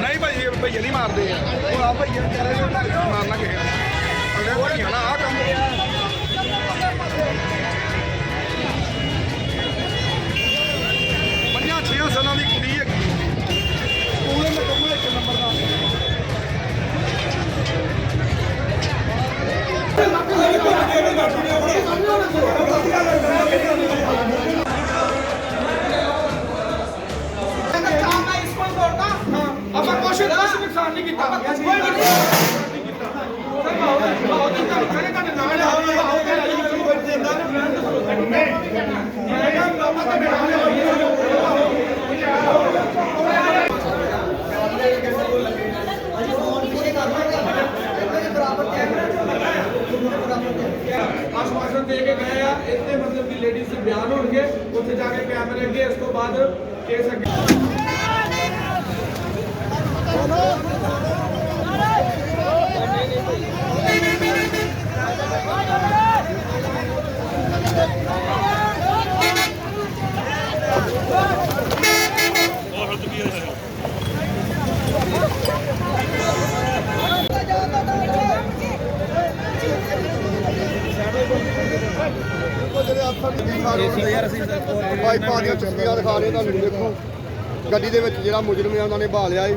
ਨਹੀਂ ਭਾਈ ਭਈਆ ਨਹੀਂ ਮਾਰਦੇ। ਉਹ ਆ ਭਈਆ ਵਿਚਾਰੇ ਮਾਰਨਾ ਕਿਸੇ ਅਗਲੇ ਕੋਈ ਨਾ ਆ ਨਹੀਂ ਕੀਤਾ ਕੋਈ ਨਹੀਂ ਕੀਤਾ ਸਰ ਮਾਹੌਲ ਮਾਹੌਲ ਦੀ ਗੱਲ ਕਰੇ ਤੁਹਾਡੇ ਨਾਲ ਆਓ ਆਓ ਕੇ ਆਈ ਕੋਈ ਦਿੰਦਾ ਨਾ ਮੈਂ ਕਿਹਾ ਬਾਬਾ ਤੁਹਾਡੇ ਨਾਲ ਆਓ ਆਸ਼ਵਾਸਨ ਦੇ ਕੇ ਗਏ ਆ ਇੱਥੇ ਮਤਲਬ ਕਿ ਲੇਡੀਜ਼ ਦੇ ਬਿਆਨ ਹੋਣਗੇ ਉੱਥੇ ਜਾ ਕੇ ਕੈਮਰੇ ਅੱਗੇ ਇਸ ਤੋਂ ਬਾਅਦ ਕੇਸ ਅੱਗੇ ਪਾਈਪਾਂ ਦੀਆਂ ਤਸਵੀਰਾਂ ਦਿਖਾ ਰਹੇ ਤੁਹਾਨੂੰ, ਦੇਖੋ। ਗੱਡੀ ਦੇ ਵਿੱਚ ਜਿਹੜਾ ਮੁਜਰਮ ਹੈ ਉਹਨਾਂ ਨੇ ਬਹਾ ਲਿਆ ਏ।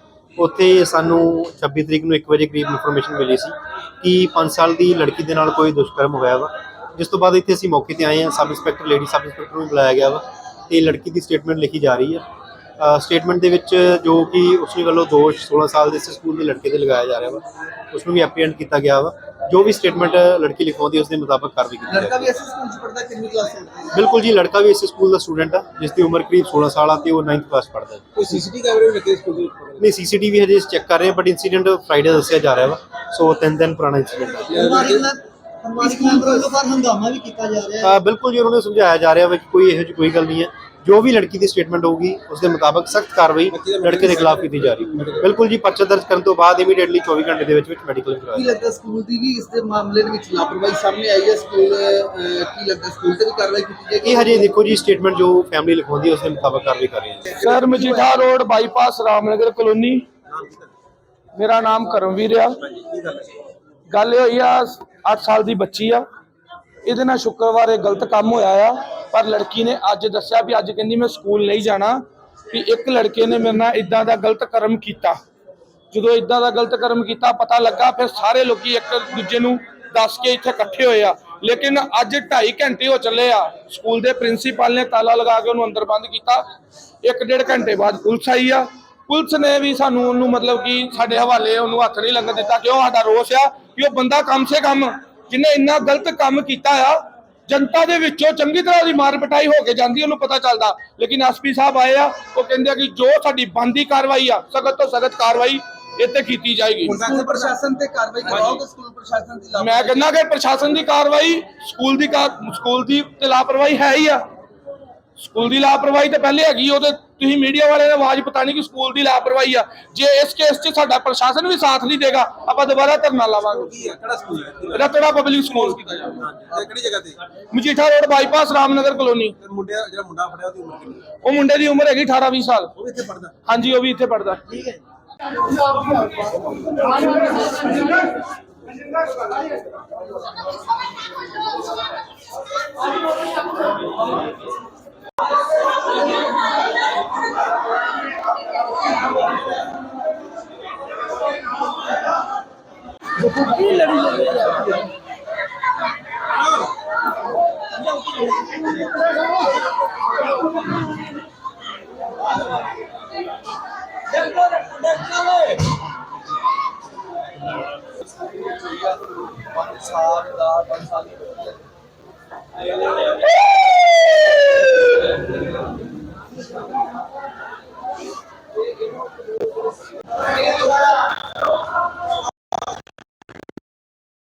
ਉੱਥੇ ਸਾਨੂੰ 26 ਤਰੀਕ ਨੂੰ 1 ਵਜੇ ਕਰੀਬ ਇਨਫੋਰਮੇਸ਼ਨ ਮਿਲੀ ਸੀ ਕਿ 5 ਸਾਲ ਦੀ ਲੜਕੀ ਦੇ ਨਾਲ ਕੋਈ ਦੁਸ਼ਕਰਮ ਹੋਇਆ ਵਾ। ਜਿਸ ਤੋਂ ਬਾਅਦ ਇੱਥੇ ਅਸੀਂ ਮੌਕੇ ਤੇ ਆਏ ਹਾਂ। Sub inspector lady sub inspector ਨੂੰ ਬੁਲਾਇਆ ਗਿਆ ਵਾ ਤੇ ਲੜਕੀ ਦੀ ਸਟੇਟਮੈਂਟ ਲਿਖੀ ਜਾ ਰਹੀ ਹੈ। ਸਟੇਟਮੈਂਟ ਦੇ ਵਿੱਚ ਜੋ ਕਿ ਉਸਨੇ ਵੱਲੋਂ ਦੋਸ਼ 16 ਸਾਲ ਦੇ ਇਸ ਸਕੂਲ ਦੇ ਲੜਕੇ ਤੇ ਲਗਾਇਆ ਜਾ ਰਿਹਾ ਵਾ। ਉਸ ਨੂੰ ਵੀ ਐਪਰੀਹੈਂਡ ਕੀਤਾ ਗਿਆ ਵਾ। ਜੋ ਵੀ ਸਟੇਟਮੈਂਟ ਲੜਕੀ ਲਿਖਵਾਉਂਦੀ ਉਸ ਦੇ ਮੁਤਾਬਕ ਕਾਰਵਾਈ ਕੀਤੀ ਲੜਕਾ ਵੀ ਇਸੇ ਸਕੂਲ ਚ ਪੜਦਾ ਕਿੰਨੀ ਕਲਾਸ ਵਿੱਚ ਬਿਲਕੁਲ ਜੀ ਲੜਕਾ ਵੀ ਇਸੇ ਸਕੂਲ ਦਾ ਸਟੂਡੈਂਟ ਆ ਜਿਸ ਦੀ ਉਮਰ ਕਰੀਬ 16 ਸਾਲ ਤੇ ਉਹ 9th ਕਲਾਸ ਪੜਦਾ ਕੋਈ ਸੀਸੀਟੀ ਕੈਮਰੇ ਲੱਗੇ ਸਕੂਲ ਦੇ ਉੱਪਰ ਨਹੀਂ ਸੀਸੀਟੀਵੀ ਹਜੇ ਚੈੱਕ ਕਰ ਰਹੇ ਆ ਬਟ ਇਨਸੀਡੈਂਟ ਫਰਾਈਡੇ ਦੱਸਿਆ ਜਾ ਰਿਹਾ ਵਾ ਸੋ ਤਿੰਨ ਦਿਨ ਪੁਰਾਣਾ ਇਨਸੀਡੈਂਟ ਆ। ਹਮਾਰੀ ਕੈਮਰਾ ਵੱਲੋਂ ਹੰਗਾਮਾ ਵੀ ਕੀਤਾ ਜਾ ਰਿਹਾ ਹੈ। ਬਿਲਕੁਲ ਜੀ ਉਹਨਾਂ ਨੂੰ ਸਮਝਾਇਆ ਜਾ ਰਿਹਾ ਵਾ ਕੋਈ ਇਹੋ ਜਿਹੀ ਕੋਈ ਗੱਲ ਨਹੀਂ ਹੈ। ਜੋ ਵੀ ਲੜਕੀ ਦੀ ਸਟੇਟਮੈਂਟ ਹੋਊਗੀ ਉਸ ਦੇ ਮੁਤਾਬਕ ਸਖਤ ਕਾਰਵਾਈ ਲੜਕੇ ਦੇ ਖਿਲਾਫ ਕੀਤੀ ਜਾ ਰਹੀ ਹੈ। ਬਿਲਕੁਲ ਜੀ ਪਰਚਾ ਦਰਜ ਕਰਨ ਤੋਂ ਬਾਅਦ ਇਮੀਡੀਏਟਲੀ 24 ਘੰਟੇ ਦੇ ਵਿੱਚ ਵਿੱਚ ਮੈਡੀਕਲ ਕੀ ਕਰਵਾਇਆ ਲੱਗਦਾ ਸਕੂਲ ਦੀ ਵੀ ਇਸ ਦੇ ਮਾਮਲੇ ਦੇ ਵਿੱਚ ਲਾਪਰਵਾਹੀ ਸਾਹਮਣੇ ਆਈ ਹੈ? ਸਕੂਲ ਕੀ ਲੱਗਦਾ ਸਕੂਲ ਤੇ ਵੀ ਕਾਰਵਾਈ ਕੀਤੀ ਜਾਏਗੀ? ਇਹ ਹਜੇ ਦੇਖੋ ਜੀ ਸਟੇਟਮੈਂਟ ਜੋ ਫੈਮਿਲੀ ਲਿਖਾਉਂਦੀ ਹੈ ਉਸ ਦੇ ਮੁਤਾਬਕ ਕਾਰਵਾਈ ਕਰ ਰਹੀ ਹੈ। Sir Majitha road bypass Ramnagar colony. ਮੇਰਾ ਨਾਮ ਕਰਮਵੀਰ ਆ। ਗੱਲ ਇਹ ਹੋਈ ਆ 8 ਸਾਲ ਦੀ ਬੱਚੀ ਆ। ਇਹਦੇ ਨਾਲ ਸ਼ੁੱਕਰਵਾਰ ਇਹ ਗਲਤ ਕੰਮ ਹੋਇਆ ਆ। ਪਰ ਲੜਕੀ ਨੇ ਅੱਜ ਦੱਸਿਆ ਵੀ ਅੱਜ ਕਹਿੰਦੀ ਮੈਂ ਸਕੂਲ ਨਹੀਂ ਜਾਣਾ, ਵੀ ਇੱਕ ਲੜਕੇ ਨੇ ਮੇਰੇ ਨਾਲ ਇਦਾਂ ਦਾ ਗਲਤ ਕਰਮ ਕੀਤਾ। ਜਦੋਂ ਇਦਾਂ ਦਾ ਗਲਤ ਕਰਮ ਕੀਤਾ, ਪਤਾ ਲੱਗਾ, ਫਿਰ ਸਾਰੇ ਲੋਕੀ ਇੱਕ ਦੂਜੇ ਨੂੰ ਦੱਸ ਕੇ ਇੱਥੇ ਇਕੱਠੇ ਹੋਏ ਆ। ਲੇਕਿਨ ਅੱਜ 2.5 ਘੰਟੇ ਹੋ ਚੱਲੇ ਆ। ਸਕੂਲ ਦੇ ਪ੍ਰਿੰਸੀਪਲ ਨੇ ਤਾਲਾ ਲਗਾ ਕੇ ਉਹਨੂੰ ਅੰਦਰ ਬੰਦ ਕੀਤਾ। ਇੱਕ ਡੇਢ ਘੰਟੇ ਬਾਅਦ ਪੁਲਿਸ ਆਈ ਆ। ਪੁਲਿਸ ਨੇ ਵੀ ਸਾਨੂੰ ਉਹਨੂੰ ਮਤਲਬ ਕਿ ਸਾਡੇ ਹਵਾਲੇ ਉਹਨੂੰ ਹੱਥ ਨਹੀਂ ਲੱਗਣ ਦਿੱਤਾ ਕਿਉਂ ਸਾਡਾ ਰੋਸ ਆ, ਕਿ ਉਹ ਬੰਦਾ ਕੰਮ ਸੇ ਕੰਮ ਜਿਹਨੇ ਇੰਨਾ ਗਲਤ ਕੰਮ ਕੀਤਾ ਆ ਜਨਤਾ ਦੇ ਵਿੱਚੋਂ ਚੰਗੀ ਤਰ੍ਹਾਂ ਦੀ ਮਾਰ ਪਟਾਈ ਹੋ ਕੇ ਜਾਂਦੀ ਉਹਨੂੰ ਪਤਾ ਚੱਲਦਾ। ਲੇਕਿਨ ਐਸਪੀ ਸਾਹਿਬ ਆਏ ਆ ਉਹ ਕਹਿੰਦੇ ਆ ਕਿ ਜੋ ਸਾਡੀ ਬੰਦੀ ਕਾਰਵਾਈ ਆ ਸਖਤ ਤੋਂ ਸਖਤ ਕਾਰਵਾਈ ਇੱਥੇ ਕੀਤੀ ਜਾਏਗੀ। ਸਕੂਲ ਪ੍ਰਸ਼ਾਸਨ ਤੇ ਕਾਰਵਾਈ ਕਰਵਾਓਗੇ ਸਕੂਲ ਪ੍ਰਸ਼ਾਸਨ ਦੀ ਲਾਪਰਵਾਹੀ? ਮੈਂ ਕਹਿੰਦਾ ਕਿ ਪ੍ਰਸ਼ਾਸਨ ਦੀ ਕਾਰਵਾਈ ਸਕੂਲ ਦੀ ਸਕੂਲ ਦੀ ਤੇ ਲਾਪਰਵਾਹੀ ਹੈ ਹੀ ਆ। ਸਕੂਲ ਦੀ ਲਾਪਰਵਾਹੀ ਤਾਂ ਪਹਿਲੇ ਹੈਗੀ ਉਹਦੇ ਤੁਸੀਂ ਮੀਡੀਆ ਵਾਲਿਆਂ ਨੇ ਆਵਾਜ਼ ਪਤਾ ਨਹੀਂ ਕਿ ਸਕੂਲ ਦੀ ਲਾਪਰਵਾਹੀ ਆ। ਜੇ ਇਸ ਕੇਸ 'ਚ ਸਾਡਾ ਪ੍ਰਸ਼ਾਸਨ ਵੀ ਸਾਥ ਨਹੀਂ ਦੇਗਾ ਆਪਾਂ ਦੁਬਾਰਾ ਧਰਨਾ ਲਾਵਾਂਗੇ। ਕਿਹੜਾ ਸਕੂਲ ਹੈ? ਰਤੜਾ ਪਬਲਿਕ ਸਕੂਲ ਕੀਤਾ ਜਾਵੇ ਕਿਹੜੀ ਜਗ੍ਹਾ ਤੇ? Majitha road bypass Ramnagar colony ਮੁੰਡਿਆ ਜਿਹੜਾ ਮੁੰਡਾ ਫੜਿਆ ਉਹਦੀ ਉਮਰ ਉਹ ਮੁੰਡੇ ਦੀ ਉਮਰ ਹੈਗੀ 18 20 ਸਾਲ। ਉਹ ਇੱਥੇ ਪੜਦਾ ਹਾਂਜੀ ਉਹ ਵੀ ਇੱਥੇ ਪੜਦਾ ਠੀਕ ਹੈ कितनी लड़ी लगी पंज साल दा पंज साल